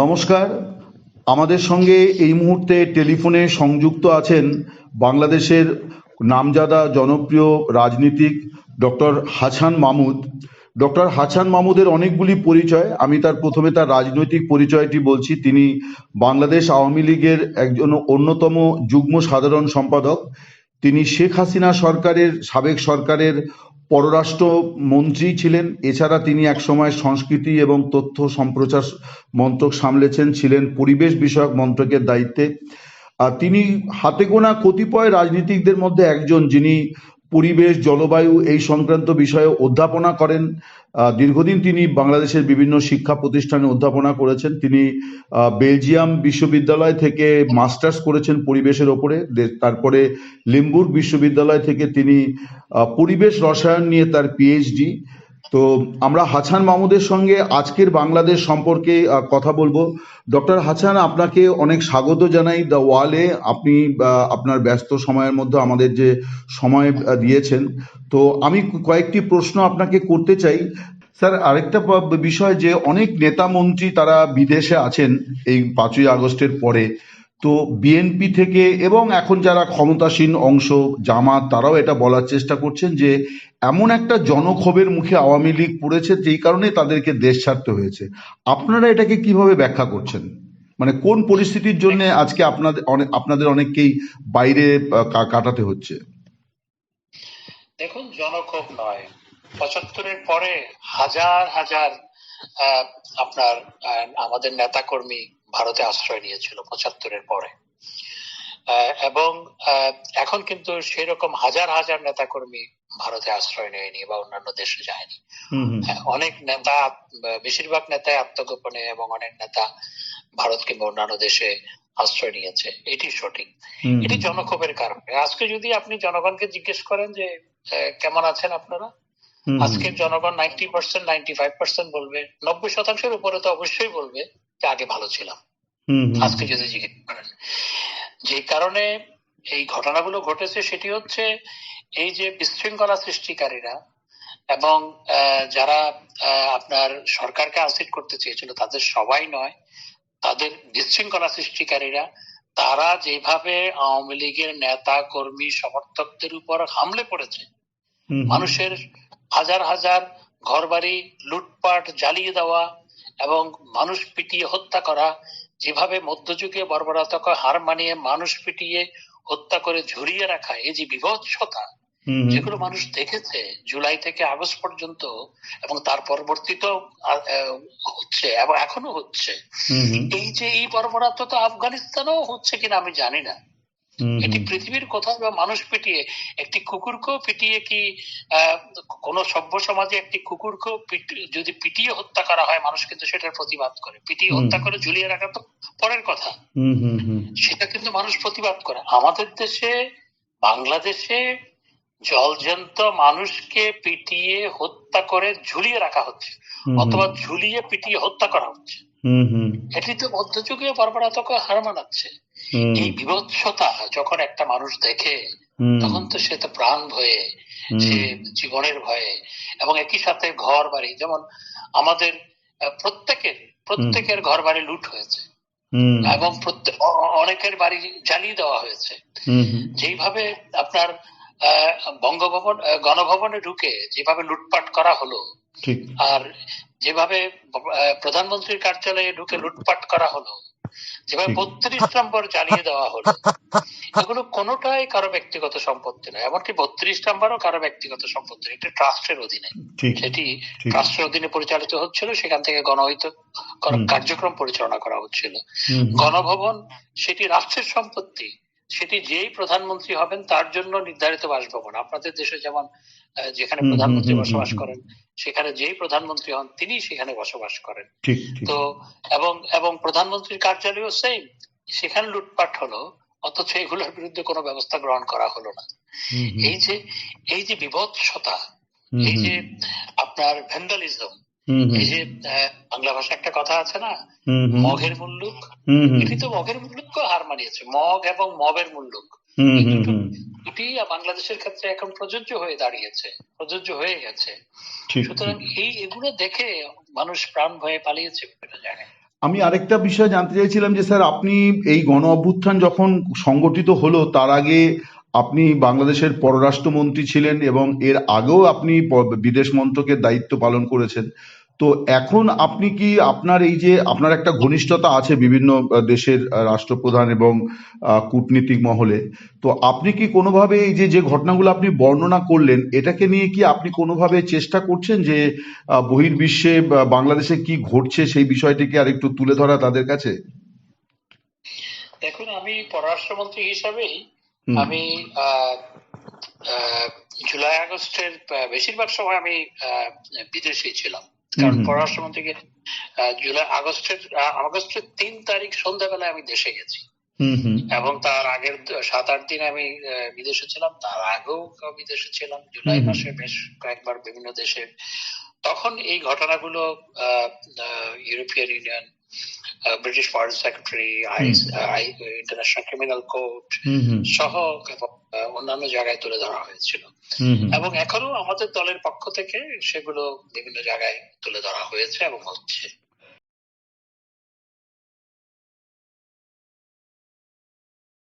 নমস্কার। আমাদের সঙ্গে এই মুহূর্তে টেলিফোনে সংযুক্ত আছেন বাংলাদেশের নামজাদা জনপ্রিয় রাজনীতিক ডক্টর হাসান মাহমুদ। ডক্টর হাসান মাহমুদের অনেকগুলি পরিচয়, আমি তার প্রথমে তার রাজনৈতিক পরিচয়টি বলছি। তিনি বাংলাদেশ আওয়ামী লীগের একজন অন্যতম যুগ্ম সাধারণ সম্পাদক। তিনি শেখ হাসিনা সরকারের, সাবেক সরকারের পররাষ্ট্র মন্ত্রী ছিলেন, এছাড়া তিনি একসময় সংস্কৃতি এবং তথ্য সম্প্রচার মন্ত্রক সামলেছেন, ছিলেন পরিবেশ বিষয়ক মন্ত্রকের দায়িত্বে। তিনি হাতে গোনা কতিপয় রাজনীতিকদের মধ্যে একজন যিনি পরিবেশ, জলবায়ু এই সংক্রান্ত বিষয়ে অধ্যাপনা করেন। দীর্ঘদিন তিনি বাংলাদেশের বিভিন্ন শিক্ষা প্রতিষ্ঠানে অধ্যাপনা করেছেন। তিনি বেলজিয়াম বিশ্ববিদ্যালয় থেকে মাস্টার্স করেছেন পরিবেশের ওপরে। তারপরে লিম্বুর বিশ্ববিদ্যালয় থেকে তিনি পরিবেশ রসায়ন নিয়ে তার পিএইচডি তো আমরা হাছান মাহমুদের সঙ্গে আজকের বাংলাদেশ সম্পর্কে কথা বলব। ডক্টর হাছান, আপনাকে অনেক স্বাগত জানাই দ্য ওয়ালে। আপনি আপনার ব্যস্ত সময়ের মধ্যে আমাদের যে সময় দিয়েছেন। তো আমি কয়েকটি প্রশ্ন আপনাকে করতে চাই। স্যার, আরেকটা বিষয় যে অনেক নেতা মন্ত্রী তারা বিদেশে আছেন এই পাঁচই আগস্টের পরে। তো বিএনপি থেকে এবং এখন যারা ক্ষমতাসীন অংশ, জামাত, তারাও এটা বলার চেষ্টা করছেন যে এমন একটা জনক্ষোভের মুখে আওয়ামী লীগ পড়েছে যেই কারণে তাদেরকে দেশ ছাড়তে হয়েছে। আপনারা এটাকে কীভাবে ব্যাখ্যা করছেন? মানে কোন পরিস্থিতির জন্য আজকে আপনাদের অনেক আপনাদের অনেককেই বাইরে কাটাতে হচ্ছে? দেখুন, জনক্ষোভ নয়। পঁচাত্তরের পরে হাজার হাজার আপনার আমাদের নেতাকর্মী ভারতে আশ্রয় নিয়েছিল পঁচাত্তরের পরে। এবং এখন কিন্তু সেরকম হাজার হাজার নেতাকর্মী ভারতে আশ্রয় নেয়নি বা অন্যান্য দেশে যায়নি। হ্যাঁ, অনেক নেতা বেশিরভাগ নেতাই আত্মগোপনে এবং অনেক নেতা ভারত কিংবা অন্যান্য দেশে আশ্রয় নিয়েছে। এটি সঠিক। এটি জনক্ষোভের কারণে। আজকে যদি আপনি জনগণকে জিজ্ঞেস করেন যে কেমন আছেন আপনারা? আজকে জনগণ ninety percent ninety five percent বলবে। নব্বই শতাংশের উপরে তো অবশ্যই বলবে। যে আগে ভালো ছিলাম। আজকে যদি জিজ্ঞেস করেন। যে কারণে এই ঘটনাগুলো ঘটেছে সেটি হচ্ছে এই যে বিশৃঙ্খলা সৃষ্টিকারীরা এবং যারা আপনার সরকারকে আসিড করতে চেয়েছিল তাদের সবাই নয় তাদের বিশৃঙ্খলা সৃষ্টিকারীরা তারা যেভাবে আওয়ামী লীগের নেতা কর্মী সমর্থকদের উপর হামলে পড়েছে মানুষের হাজার হাজার ঘরবাড়ি লুটপাট জ্বালিয়ে দেওয়া এবং মানুষ পিটিয়ে হত্যা করা যেভাবে মধ্যযুগে বর্বরতাকে হার মানিয়ে মানুষ পিটিয়ে হত্যা করে ঝুরিয়ে রাখা এই যে বিভৎসতা যেগুলো মানুষ দেখেছে জুলাই থেকে আগস্ট পর্যন্ত এবং তার আহ, হচ্ছে এবং এখনও হচ্ছে। এই যে এই বর্বরতা তো আফগানিস্তানেও হচ্ছে কিনা আমি জানি না। এটি পৃথিবীর কোথাও বা মানুষ পিটিয়ে একটি কুকুরকেও পিটিয়ে কি কোন সভ্য সমাজে একটি কুকুরকেও যদি পিটিয়ে হত্যা করা হয় মানুষ কিন্তু সেটার প্রতিবাদ করে। পিটিয়ে হত্যা করে ঝুলিয়ে রাখা তো পরের কথা। সেটা কিন্তু মানুষ প্রতিবাদ করে। আমাদের দেশে বাংলাদেশে জলজন্ত মানুষকে পিটিয়ে হত্যা করে ঝুলিয়ে রাখা হচ্ছে অথবা ঝুলিয়ে পিটিয়ে হত্যা করা হচ্ছে। এটি তো মধ্যযুগীয় বর্বরতাকে হার মানাচ্ছে। এই বিভৎসতা যখন একটা মানুষ দেখে তখন তো সে তো প্রাণ ভয়ে সে জীবনের ভয়ে এবং একই সাথে ঘর বাড়ি যেমন আমাদের প্রত্যেকের প্রত্যেকের ঘর বাড়ি লুট হয়েছে। এবং অনেকের বাড়ি জ্বালিয়ে দেওয়া হয়েছে। যেইভাবে আপনার বঙ্গভবন গণভবনে ঢুকে যেভাবে লুটপাট করা হলো আর যেভাবে প্রধানমন্ত্রীর কার্যালয়ে ঢুকে লুটপাট করা হলো যেভাবে বত্রিশ নম্বর জ্বালিয়ে দেওয়া হলো এগুলো কোনোটাই কারও ব্যক্তিগত সম্পত্তি নয় এমনকি বত্রিশ নম্বরও কারও ব্যক্তিগত সম্পত্তি নয়, এটা ট্রাস্টের অধীনে। সেটি। ট্রাস্টের অধীনে পরিচালিত হচ্ছিল সেখান থেকে গণহিত কার্যক্রম পরিচালনা করা হচ্ছিল। গণভবন সেটি রাষ্ট্রের সম্পত্তি সেটি যেই প্রধানমন্ত্রী হবেন তার জন্য নির্ধারিত বাসভবন। আপনাদের দেশে যেমন যেখানে প্রধানমন্ত্রী বসবাস করেন সেখানে যেই প্রধানমন্ত্রী হন তিনি সেখানে বসবাস করেন। তো এবং এবং প্রধানমন্ত্রীর কার্যালয়ও সেম সেখানে লুটপাট হলো অথচ এগুলোর বিরুদ্ধে কোনো ব্যবস্থা গ্রহণ করা হলো না। এই যে এই যে বিভৎসতা এই যে আপনার ভ্যান্ডালিজম হুম, এই যে বাংলা ভাষায় একটা কথা আছে না? মগের মুল্লুক। এটি তো মগের মুল্লুককে হার মানিয়েছে। মগ এবং মবের মুল্লুক। দুটো বাংলাদেশের ক্ষেত্রে এখন প্রযোজ্য হয়ে দাঁড়িয়েছে প্রযোজ্য হয়ে গেছে। সুতরাং এই এগুলো দেখে মানুষ প্রাণ ভয়ে পালিয়েছে জায়গায় আমি আরেকটা বিষয় জানতে চাইছিলাম যে স্যার আপনি এই গণ অভ্যুত্থান যখন সংগঠিত হলো তার আগে আপনি বাংলাদেশের পররাষ্ট্রমন্ত্রী ছিলেন এবং এর আগেও আপনি বিদেশ মন্ত্রকের দায়িত্ব পালন করেছেন। তো এখন আপনি কি আপনার এই যে, আপনার একটা ঘনিষ্ঠতা আছে বিভিন্ন দেশের রাষ্ট্রপ্রধান এবং কূটনীতিক মহলে, তো আপনি কি কোনোভাবে এই যে যে ঘটনাগুলো আপনি বর্ণনা করলেন, এটাকে নিয়ে কি আপনি কোনোভাবে চেষ্টা করছেন যে বহির্বিশ্বে বাংলাদেশে কি ঘটছে সেই বিষয়টিকে আর একটু তুলে ধরা তাদের কাছে? দেখুন, আমি পররাষ্ট্রমন্ত্রী হিসাবেই আমি জুলাই আগস্টের বেশিরভাগ সময় আমি আহ, বিদেশেই ছিলাম। কারণ। পররাষ্ট্রমন্ত্রীকে আহ, জুলাই আগস্টের আগস্টের তিন তারিখ সন্ধ্যাবেলায় আমি দেশে গেছি। এবং তার আগের সাত আট দিন আমি বিদেশে ছিলাম। তার আগেও বিদেশে ছিলাম। জুলাই। মাসে বেশ কয়েকবার বিভিন্ন দেশে। তখন এই ঘটনাগুলো European Union British foreign secretary International Criminal Court সহ অন্যান্য জায়গায় তুলে ধরা হয়েছিল। এবং এখনও আমাদের দলের পক্ষ থেকে সেগুলো বিভিন্ন জায়গায় তুলে ধরা হয়েছে এবং হচ্ছে।